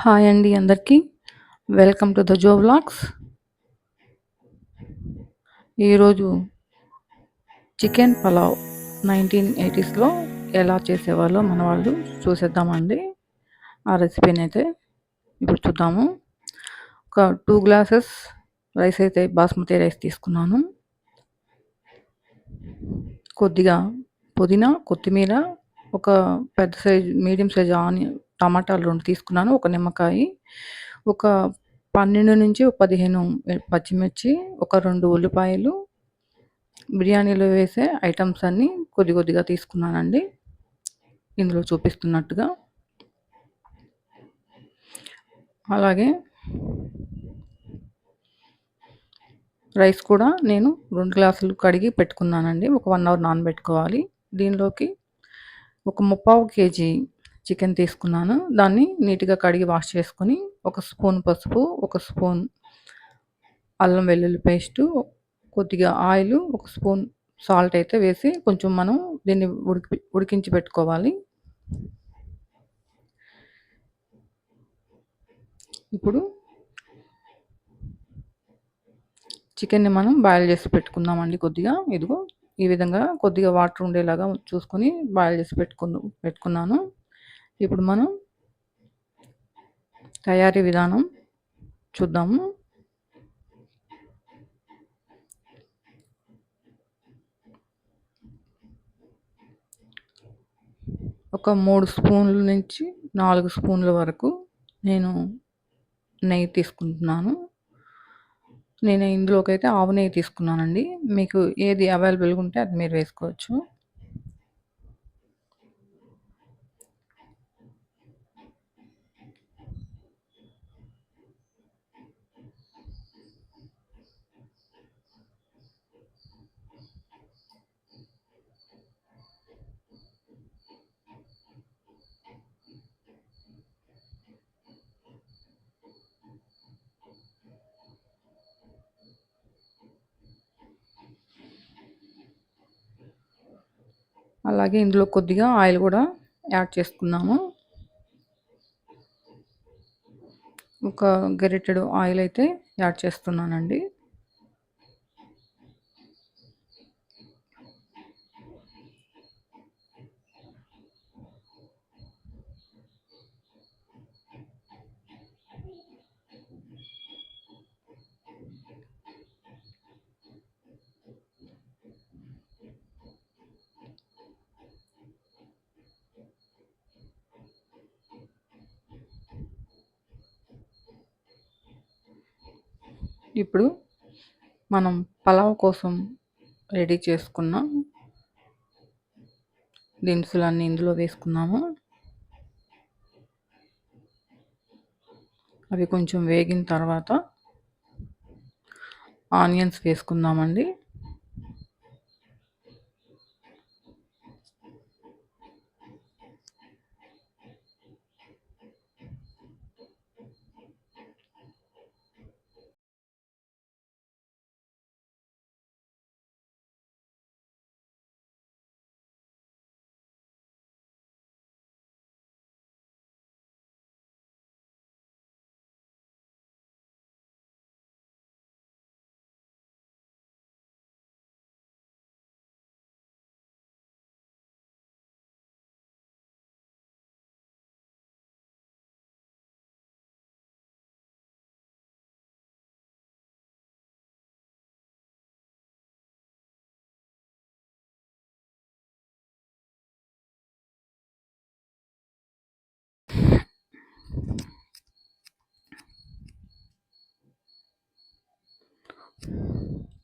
Hi అండి అందరికీ. Welcome to the Jo vlogs. ఈరోజు చికెన్ పలావ్ 1980స్‌లో ఎలా చేసేవాళ్ళో మన వాళ్ళు చూసేద్దామండి. ఆ రెసిపీని అయితే ఇప్పుడు చూద్దాము. ఒక టూ గ్లాసెస్ రైస్ అయితే బాస్మతి రైస్ తీసుకున్నాను. కొద్దిగా పుదీనా, కొత్తిమీర, ఒక పెద్ద సైజ్ మీడియం సైజ్ ఆనియన్ టమాటాలు రెండు తీసుకున్నాను. ఒక నిమ్మకాయి, ఒక 12-15 పచ్చిమిర్చి, ఒక రెండు ఉల్లిపాయలు, బిర్యానీలో వేసే ఐటమ్స్ అన్నీ కొద్ది కొద్దిగా తీసుకున్నానండి. ఇందులో చూపిస్తున్నట్టుగా. అలాగే రైస్ కూడా నేను రెండు గ్లాసులు కడిగి పెట్టుకున్నానండి. ఒక వన్ అవర్ నానబెట్టుకోవాలి. దీనిలోకి ఒక ముప్పావు కేజీ చికెన్ తీసుకున్నాను. దాన్ని నీట్‌గా కడిగి వాష్ చేసుకొని, ఒక స్పూన్ పసుపు, ఒక స్పూన్ అల్లం వెల్లుల్లి పేస్టు, కొద్దిగా ఆయిల్ ఒక స్పూన్ సాల్ట్ అయితే వేసి కొంచెం మనం దీన్ని ఉడికి ఉడికించి పెట్టుకోవాలి. ఇప్పుడు చికెన్‌ని మనం బాయిల్ చేసి పెట్టుకుందామండి కొద్దిగా. ఇదిగో ఈ విధంగా కొద్దిగా వాటర్ ఉండేలాగా చూసుకొని బాయిల్ చేసి పెట్టుకును పెట్టుకున్నాను. ఇప్పుడు మనం తయారీ విధానం చూద్దాము. ఒక మూడు స్పూన్ల నుంచి నాలుగు స్పూన్ల వరకు నేను నెయ్యి తీసుకుంటున్నాను. నేను ఇందులోకైతే ఆవు నెయ్యి తీసుకున్నానండి. మీకు ఏది అవైలబుల్‌గా ఉంటే అది మీరు వేసుకోవచ్చు. అలాగే ఇందులో కొద్దిగా ఆయిల్ కూడా యాడ్ చేసుకున్నాము. ఒక గరిటెడు ఆయిల్ అయితే యాడ్ చేస్తున్నానండి. ఇప్పుడు మనం పలావ్ కోసం రెడీ చేసుకున్న దినుసులన్నీ ఇందులో వేసుకున్నాము. అవి కొంచెం వేగిన తర్వాత ఆనియన్స్ వేసుకుందామండి.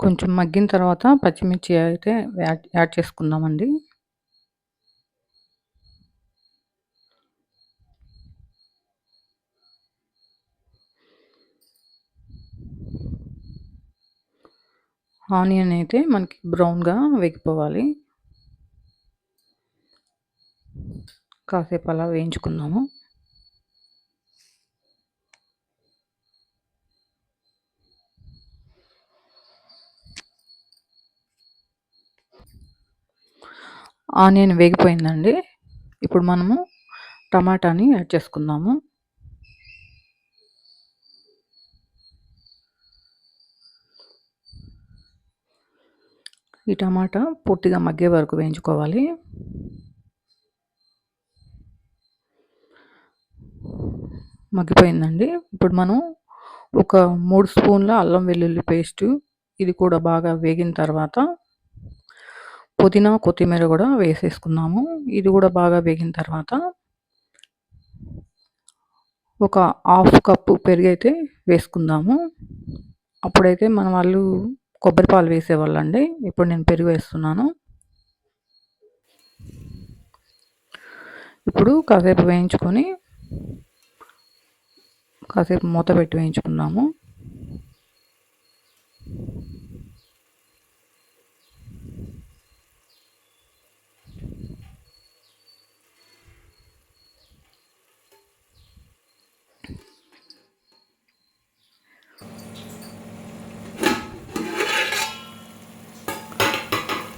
కొంచెం మగ్గిన తర్వాత పచ్చిమిర్చి అయితే యాడ్ యాడ్ చేసుకుందామండి. ఆనియన్ అయితే మనకి బ్రౌన్‌గా వేగిపోవాలి. కాసేపు అలా వేయించుకుందాము. ఆనియన్ వేగిపోయిందండి. ఇప్పుడు మనము టమాటాని యాడ్ చేసుకుందాము. ఈ టమాటా పూర్తిగా మగ్గే వరకు వేయించుకోవాలి. మగ్గిపోయిందండి. ఇప్పుడు మనం ఒక మూడు స్పూన్ల అల్లం వెల్లుల్లి పేస్టు ఇది కూడా బాగా వేగిన తర్వాత పుదీనా కొత్తిమీర కూడా వేసేసుకున్నాము. ఇది కూడా బాగా వేగిన తర్వాత ఒక హాఫ్ కప్పు పెరుగు అయితే వేసుకుందాము. అప్పుడైతే మన వాళ్ళు కొబ్బరి పాలు వేసేవాళ్ళండి. ఇప్పుడు నేను పెరుగు వేస్తున్నాను. ఇప్పుడు కాసేపు వేయించుకొని కాసేపు మూత పెట్టి వేయించుకుందాము.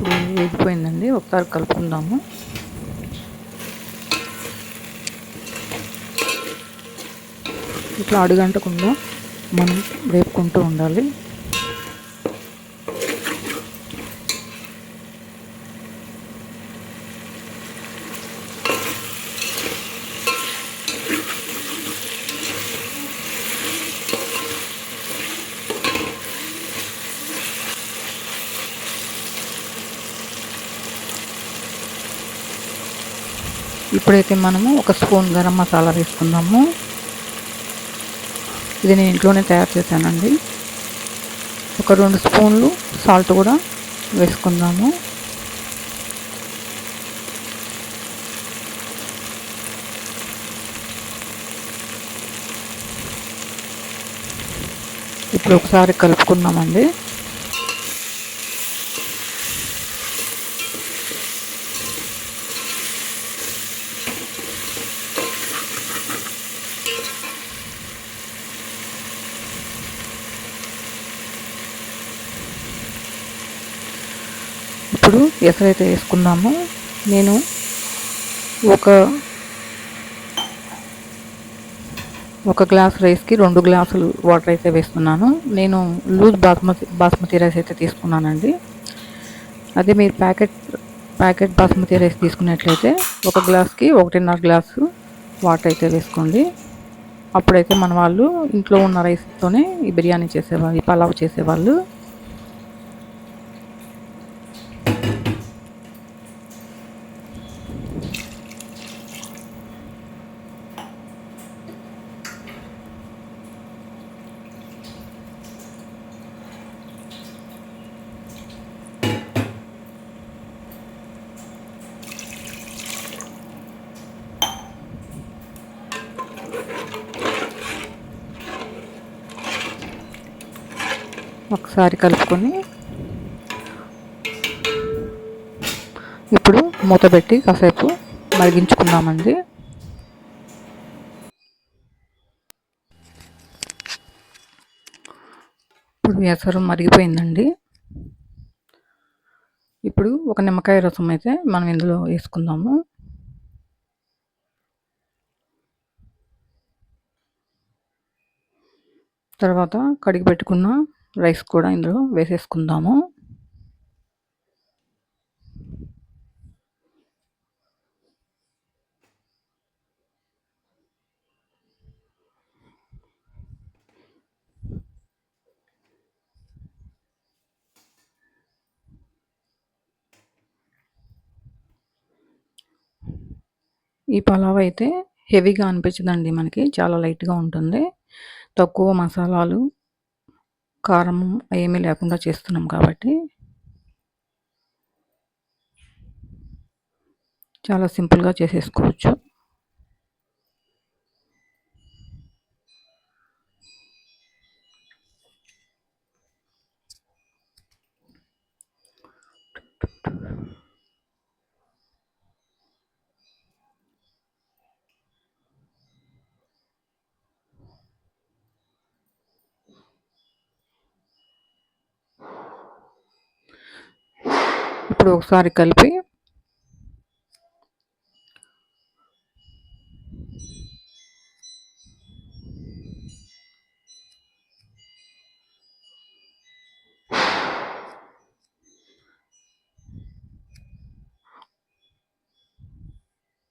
వేగిపోయిందండి. ఒకసారి కలుపుకుందాము. ఇట్లా అడుగంటకుండా మనం వేపుకుంటూ ఉండాలి. ఇప్పుడైతే మనము ఒక స్పూన్ గరం మసాలా వేసుకుందాము. ఇది నేను ఇంట్లోనే తయారు చేశానండి. ఒక రెండు స్పూన్లు సాల్ట్ కూడా వేసుకుందాము. ఇప్పుడు ఒకసారి కలుపుకుందామండి ఇప్పుడు ఎసరైతే వేసుకుందాము నేను ఒక ఒక గ్లాస్ రైస్కి రెండు గ్లాసులు వాటర్ అయితే వేస్తున్నాను. నేను లూజ్ బాస్మతి బాస్మతి రైస్ అయితే తీసుకున్నానండి. అదే మీరు ప్యాకెట్ ప్యాకెట్ బాస్మతి రైస్ తీసుకున్నట్లయితే ఒక గ్లాస్కి ఒకటిన్నర గ్లాసు వాటర్ అయితే వేసుకోండి. అప్పుడైతే మన వాళ్ళు ఇంట్లో ఉన్న రైస్తోనే ఈ బిర్యానీ చేసేవాళ్ళు ఈ పలావ్ చేసేవాళ్ళు. ఒకసారి కలుపుకొని ఇప్పుడు మూత పెట్టి కాసేపు మరిగించుకుందామండి. ఇప్పుడు వేసరం మరిగిపోయిందండి. ఇప్పుడు ఒక నిమ్మకాయ రసం అయితే మనం ఇందులో వేసుకుందాము. తర్వాత కడిగి పెట్టుకున్న రైస్ కూడా ఇందులో వేసేసుకుందాము. ఈ పలావ్ అయితే హెవీగా అనిపించదండి మనకి చాలా లైట్గా ఉంటుంది. తక్కువ మసాలాలు కారం ఏమీ లేకుండా చేస్తున్నాం కాబట్టి చాలా సింపుల్గా చేసేసుకోవచ్చు. ఇప్పుడు ఒకసారి కలిపి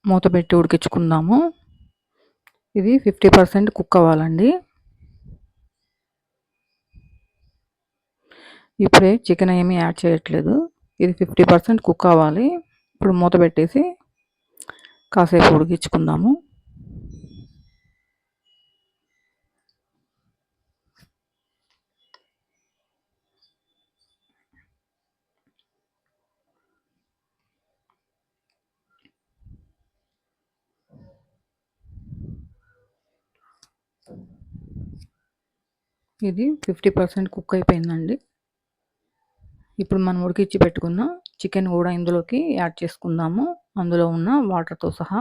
మూత పెట్టి ఉడికించుకుందాము. ఇది ఫిఫ్టీ పర్సెంట్ కుక్ అవ్వాలండి. ఇప్పుడే చికెన్ ఏమీ యాడ్ చేయట్లేదు. ఇది ఫిఫ్టీ పర్సెంట్ కుక్ అవ్వాలి. ఇప్పుడు మూత పెట్టేసి కాసేపు ఉడికించుకుందాము. ఇది ఫిఫ్టీ పర్సెంట్ కుక్ అయిపోయిందండి. ఇప్పుడు మనం ఉడికిచ్చి పెట్టుకున్న చికెన్ కూడా ఇందులోకి యాడ్ చేసుకుందాము. అందులో ఉన్న వాటర్తో సహా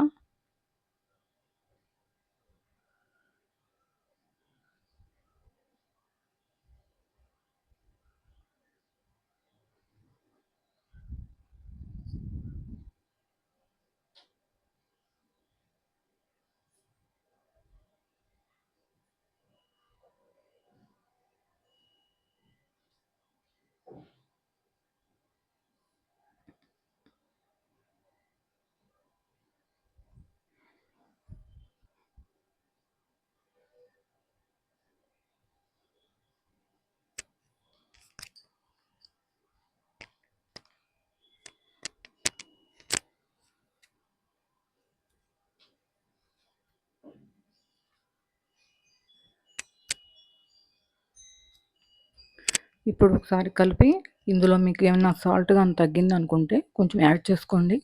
ఇప్పుడు ఒకసారి కలిపి ఇందులో మీకు ఏమైనా సాల్ట్ కానీ తగ్గింది అనుకుంటే కొంచెం యాడ్ చేసుకోండి.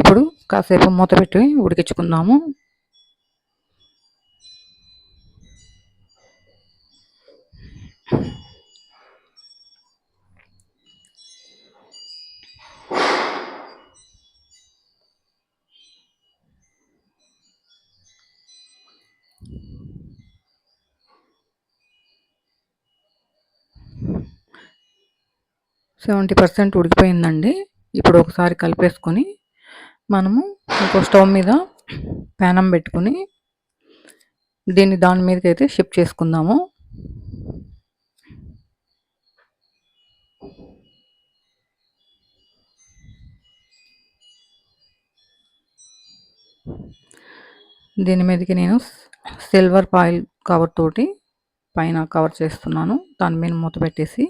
ఇప్పుడు కాసేపు మూత పెట్టి ఉడికించుకుందాము. సెవెంటీ పర్సెంట్ ఉడికిపోయిందండి. ఇప్పుడు ఒకసారి కలిపేసుకొని మనము ఇంకో స్టవ్ మీద ప్యానం పెట్టుకుని దీన్ని దాని మీదకి అయితే షిఫ్ట్ చేసుకుందాము. దీని మీదకి నేను సిల్వర్ పాయిల్ కవర్ తోటి పైన కవర్ చేస్తున్నాను. దాని మీద మూత పెట్టేసి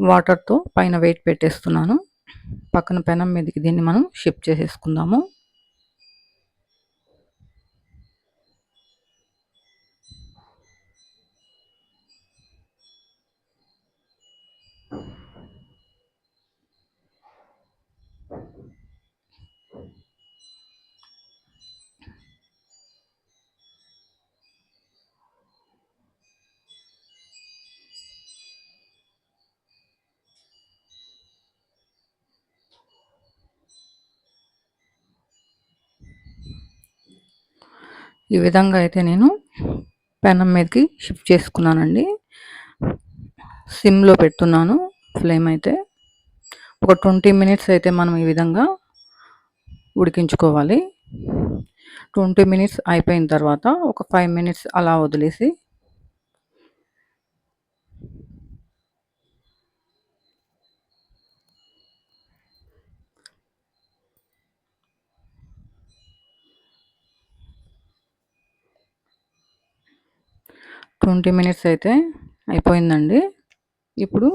వాటర్తో పైన వెయిట్ పెట్టేస్తున్నాను. పక్కన పెనం మీదకి దీన్ని మనం షిఫ్ట్ చేసేసుకుందాము. ఈ విధంగా అయితే నేను పెనం మీదకి షిఫ్ట్ చేసుకున్నానండి. సిమ్లో పెడుతున్నాను ఫ్లేమ్ అయితే. ఒక ట్వంటీ మినిట్స్ అయితే మనం ఈ విధంగా ఉడికించుకోవాలి. ట్వంటీ మినిట్స్ అయిపోయిన తర్వాత ఒక ఫైవ్ మినిట్స్ అలా వదిలేసి ట్వంటీ మినిట్స్ అయితే అయిపోయిందండి. ఇప్పుడు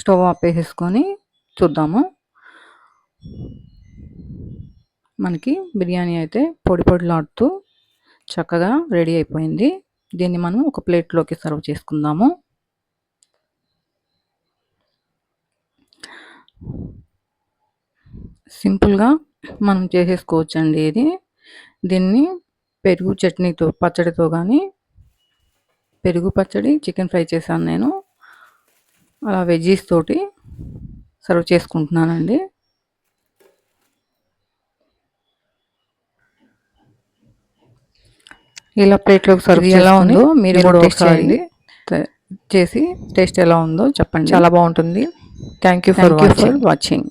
స్టవ్ ఆపేసేసుకొని చూద్దాము. మనకి బిర్యానీ అయితే పొడి పొడిలాడుతూ చక్కగా రెడీ అయిపోయింది. దీన్ని మనం ఒక ప్లేట్లోకి సర్వ్ చేసుకుందాము. సింపుల్గా మనం చేసేసుకోవచ్చండి ఇది. దీన్ని పెరుగు చట్నీతో పచ్చడితో కానీ పెరుగు పచ్చడి చికెన్ ఫ్రై చేశాను నేను. అలా వెజ్జీస్ తోటి సర్వ్ చేసుకుంటున్నానండి. ఇలా ప్లేట్లోకి సర్వ్ ఎలా ఉందో మీరు కూడా ఒకసారి చేసి టేస్ట్ ఎలా ఉందో చెప్పండి. చాలా బాగుంటుంది. Thank you for watching